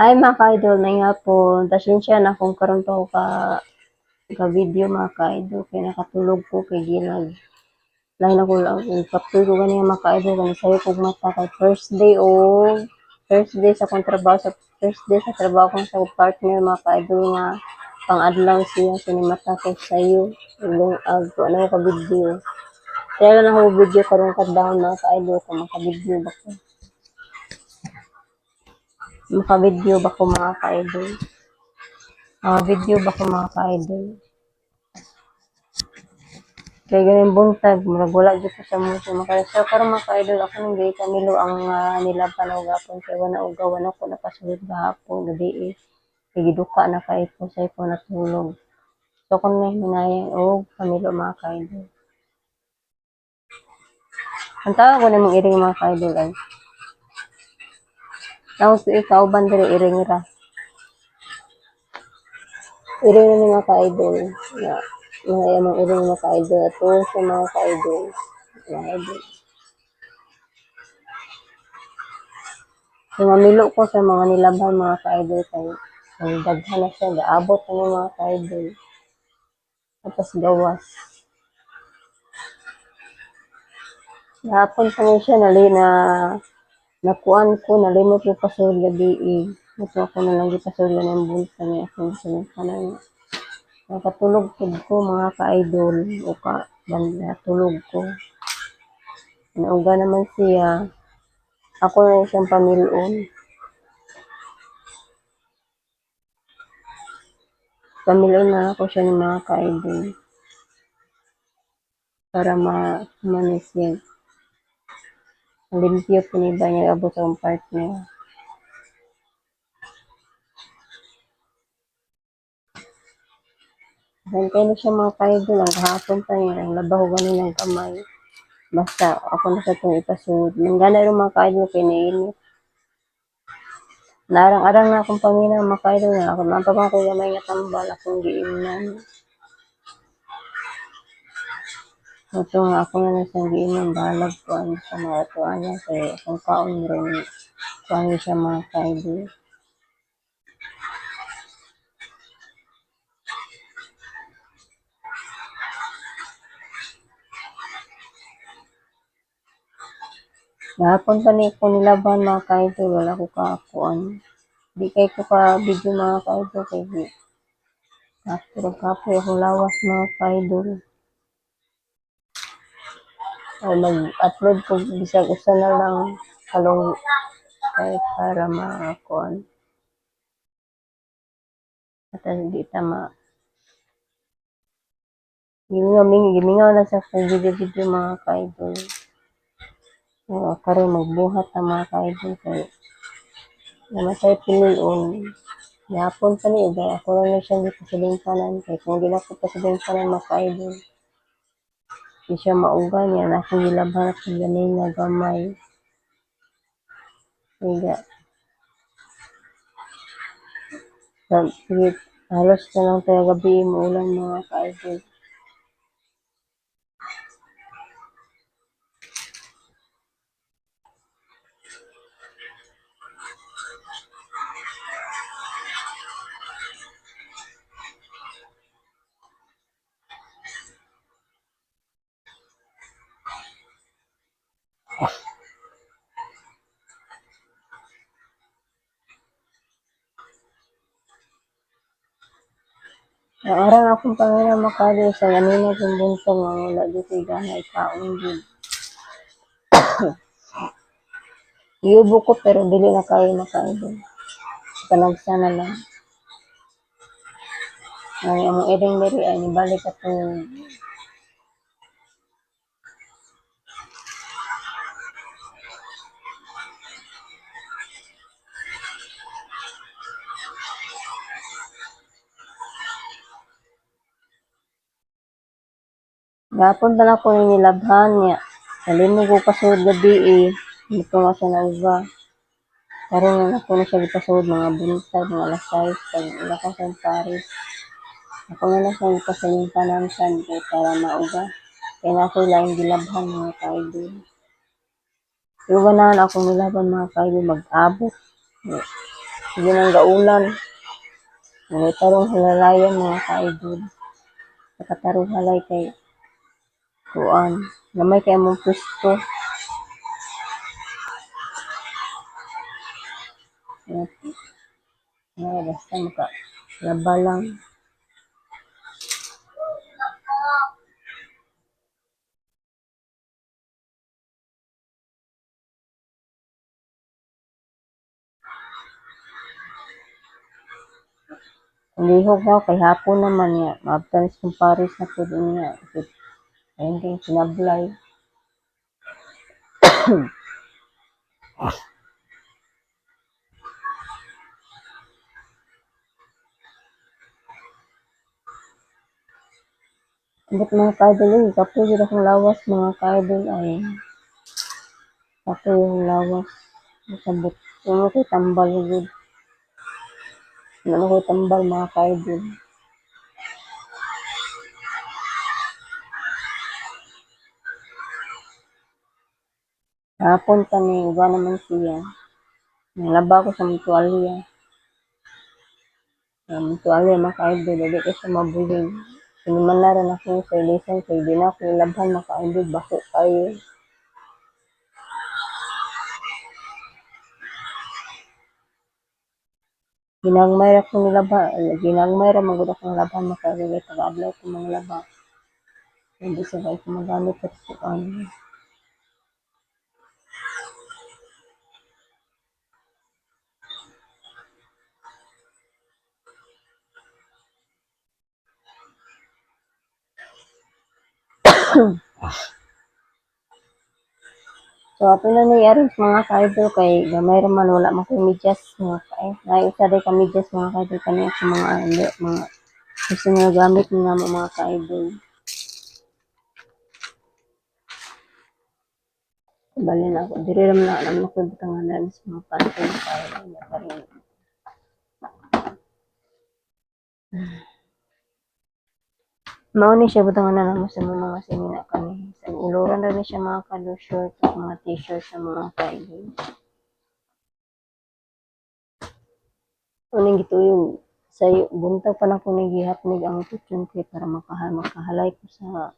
Hi mga ka-idol, may hapon. Pasensya na kung karon pa ako ka, ka video mga ka-idol. Kaya nakatulog ko kay Ginag. Lain ako lang, kaptul ko ganyan mga ka-idol. Ganyan sa'yo kong mata kay first day o first day sa kong trabaho, sa first day sa trabaho kong sa partner mga ka-idol nga pang-adlaw siya, sinimata ko sa'yo. Ilong ag, ano ko ka video. Kaya lang ako video karon kadlaw mga ka-idol kung maka-video ba. Maka-video ba ko mga ka-idol? Maka-video ba ko mga ka-idol? Kaya ganun buntag, murag wala dito sa muso. Makasya pero mga ka-idol, ako nang gay kamilo ang uh, nilaban o gapon. Kaya wala o gawan ako nakasulod gahapon, gabi eh. Kaya giduka na kay ko sa ko natulog. So kung may hinayang o kamilo mga ka-idol. Ang tawag ko namang iring mga ka-idol ay Tawag ko ikaw, bandere iring ra. Iring na mga ka-idol. Na, mga yamang iring mga ka-idol. Tuwang sa mga ka-idol. Mga idol. Mamilo ko sa mga nilaban mga ka-idol kay ang daghan na siya, gaabot na mga ka-idol. Tapos gawas. Gahapon pa nga siya, nali na nakuan ko, nalimot ko pasulod gabi eh. Ito ako na lang gipasulod na yung bulsa niya. Kung gusto niya ka na Nakatulog pud ko mga ka-idol o ka banda tulog ko. Nauga naman siya. Ako na siyang pamilon. Pamilon na ako siya ng mga ka-idol. Para ma-manis yan. Limpyo po ni ba niya abot sa akong partner. Bantay na siya mga ka-idol. Ang kahapon pa niya. Ang labaho ganin ng kamay. Basta ako na sa itong ipasud. Nanggana rin mga ka-idol kay nainit. Narang-arang na akong pamina mga ka-idol na ako. Mapapang ko gamay nga tambal. Akong giinan. Ito nga ako na lang siyang giinan. Balag ko ano sa mga tuwa niya. Kaya akong kaon rin. Kuhan siya mga ka-idol. Gahapon pa ni ko nilaban mga ka-idol. Wala ko kaakuan. Di kay ko ka video mga ka-idol. Kay di. After kapoy ako lawas mga ka-idol. Ay mag-upload ko bisag usa na lang kalong kay para makakuan. At di tama. Gimingaw, gimingaw na sa kong video-video mga ka-idol. Uh, karon magbuhat ang mga ka-idol kay namatay pinulon. Yapon pa ni Iba. Ako lang na siyang gipasilingkanan. Kay kung di na ko pasilingkanan mga ka-idol. Siya mauga niya. Na akong gilabhan at ganin na gamay. Sige, halos na tayo gabi mo ulan mga ka-idol. Ang arang akong Panginoon makali sa ganina kong buntong nga wala di ko gana ikaon din. Iubo ko pero dili na kayo makaidol. Panagsa na lang. Ang edeng diri ay nibalik ako Gapon pa na ko ni nilabhan niya. Salimog ko kasud gabi eh. Ito nga siya na iba. Karon na ako na siya gipasud mga buntag, mga 6, pag lakas ang Paris. Ako na lang siya gipasayong panamsan kay para mauga. Kaya na ako lang gilabhan mga kaidol. Pero ganahan ako nilaban mga kaidol mag-abot. Sige nang gaulan. May tarong halalayan mga ka-idol. Nakatarong halay kay kuan. Lamay kay mong pwesto. Ayan. Ay, basta maka laba lang. Lihog na kay hapon naman niya. Maabtanis kong Paris na po din niya. Ayun din, sinablay. Abot mga kaidol eh, kapo yun akong lawas mga kaidol ay kapo yung lawas. Sabot. Yung ako tambal yun. Ano ko tambal mga kaidol. Hapon kami, uga naman siya. Nalaba ko sa mutualya. Sa mutualya mga kaidol, dali ko sa mabuling. Sinuman na rin ako sa ilisan, sa hindi na ako labhan mga kaidol, bako kayo. Ginagmay ra ko nilaba, ginagmay ra magud akong laban makarilay taga-adlaw ko mga laba. Hindi sa kay kumagamit at kuan. So, ato na ni arrange mga kaidol kay gamay ra man wala man ko'y medyas mga kay. Nay isa day ka medyas mga kaidol kaniya sa mga ano, mga gusto nga gamit namo mga kaidol. Bali na ako. Diri ram na alam na ko butanganan sa mga panty kay na pa rin. Mao ni siya butanganan namo sa mga sinina kami. Sa uloran na rin siya mga kado short, mga t-shirt sa mga kaidol. Uning gito yung sa buntag pa na ko nagihapnig ang tutyon kay para makaha makahalay ko sa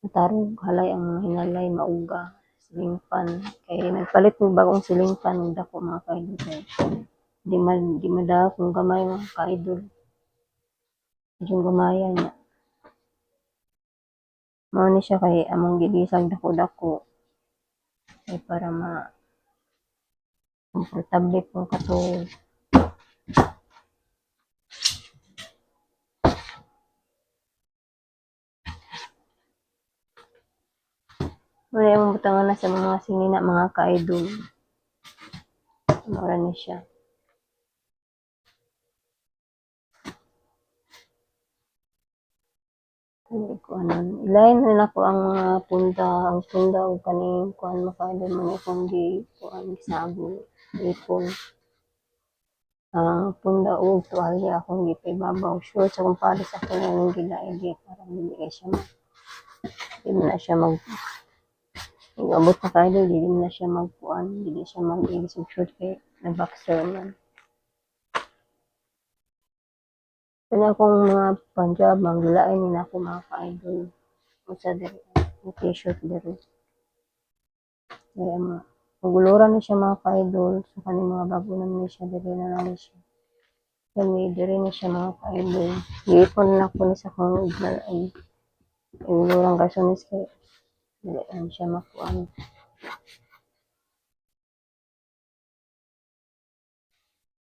matarog halay ang mga hinalay mauga silingpan kay nagpalit ng bagong silingpan ng dako mga kaidol di man di mada kung gamay mga kaidol yung gamaya niya mao ni siya kay among gilisag dako dako kay para ma komportable po katulog Wala yung butangan na sa mga sinina, mga ka-idol. Mura ni siya. Ano ko ilayin na nila ko ang mga punta, ang punta o kaning kuan makaidol man akong di kuan gisago, ipon. Ang punta o tuwalya akong gipibabaw. Sure sa kung pares ako na yung gilain di para hindi kay siya mag hindi na siya mag Kung abot na kayo, hindi na siya magpuan, hindi siya mag-ilisog short kay nag-boxer man. Kaya akong mga panjab, manggulain ni na ako mga ka-idol. Usa diri, yung t-shirt diri. Kaya mga, maguluran ni siya mga ka-idol, sa kaning mga bago naman siya, diri na lang siya. Kami, diri ni siya mga ka-idol. Giipon na ako ni sa kong ignal ay, igulurang garsones kay, dili lang siya makuan.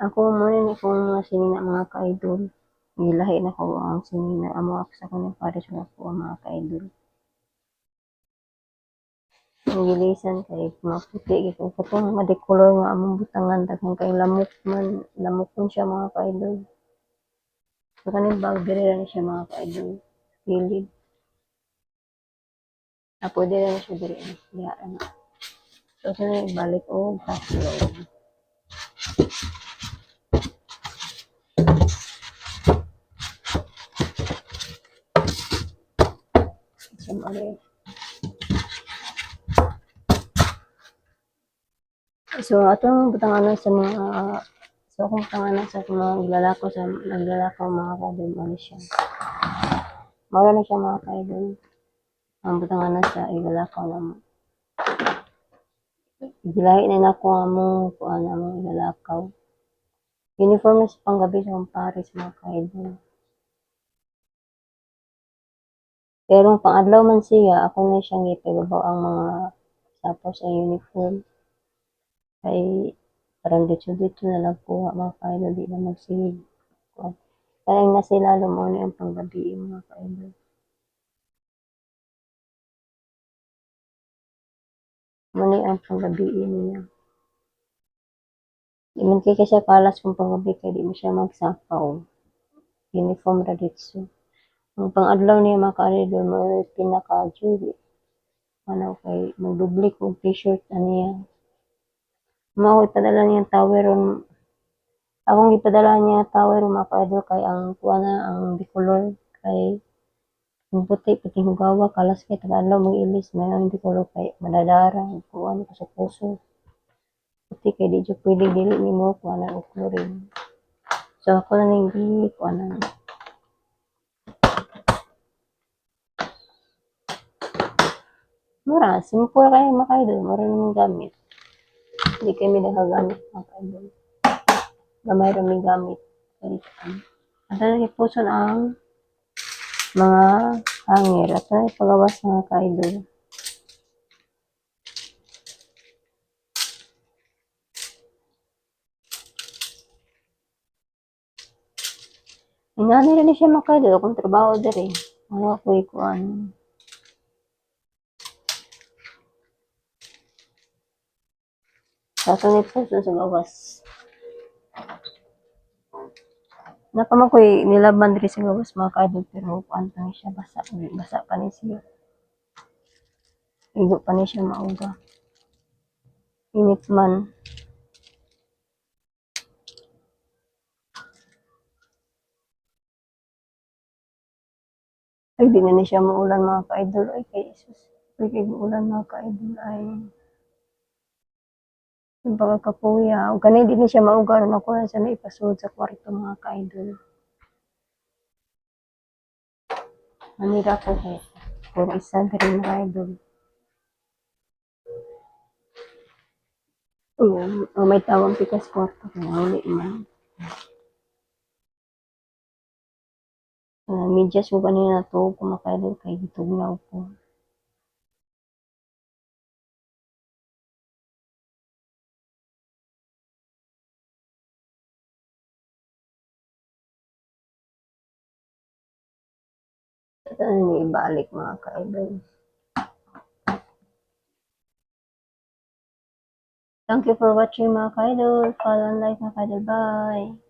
Ako muna ni kung mga sinina mga ka-idol. Gilahi na ko ang sinina. Amo ako sa kanang pares na po mga ka-idol. Ang gilisan kay maputi kay katong madikulor nga among butangan daghang kay lamok man lamok man siya mga ka-idol. So kaning bag diri ra siya mga ka-idol. Pilid. Apo diri na siya diri. Diha na. So sa balik o paslo. Siyempre. So, atong butangan sa mga So, kung panganak sa mga naglalako sa naglalakaw mga kaidol, ano siya. Mawala na siya mga kaidol. Ang butangan na sa ilalakaw na mo. Gilahi na na ko mo kuan na mo ilalakaw. Uniform na sa panggabi sa Paris mga kaidol. Pero kung pang-adlaw man siya, ako na siyang ipibabaw ang mga sapaw sa uniform. Kay parang dito-dito na lang kuha mga kaidol, di na magsigig. Kaya na sila lumuni ang panggabi mga kaidol. Muni ang panggabi niya. Di man kay siya kalas kung panggabi kay di mo siya magsapaw. Uniform ra dito. Ang pang-adlaw niya mga kaidol mo pinaka-jury. Ano kay magdubli kong t-shirt aniya. Mao ipadala niya tower ron akong ipadala niya tower mga kaidol kay ang kuha na ang bicolor kay ang puti puti hugawa kalas kay tagadlaw mo ilis may ang bicolor kay madadara kuha na sa puso puti kay di jud pwede dili nimo kuha na og chlorine so ako na ning di kuha na Mura, simple kayo mga kaidol, mura naman gamit. Hindi kami nagagamit mga kaidol. Gamay rami gamit. Kaya, um, At na ipuson ang mga hangir. At na ipagawas mga kaidol. Ingani rin siya mga kaidol. Kung trabaho diri. Ano ako ikuan. Sasunod po sa gawas. Napama ko nilaban diri sa gawas mga kaidol pero kuan pa ni siya basa basa pa ni siya. Igo pa ni siya mauga. Init man. Ay, di na ni siya maulan mga ka-idol. Ay, kay Jesus. Ay, kay maulan mga ka-idol. Ay, yung pagkakapuya. O kanay di na siya mauga. Ron ako na siya na ipasud sa kwarto mga ka-idol. Manira ko kay Puro isa diri mga idol. Oo, oh, may tawang pikas kwarto. Kaya huli man. Uh, medyas ko kanina to kumakain kay gitugnaw ko. Saan ni ibalik mga kaidol. Thank you for watching mga kaidol. Follow and like mga kaidol. Bye!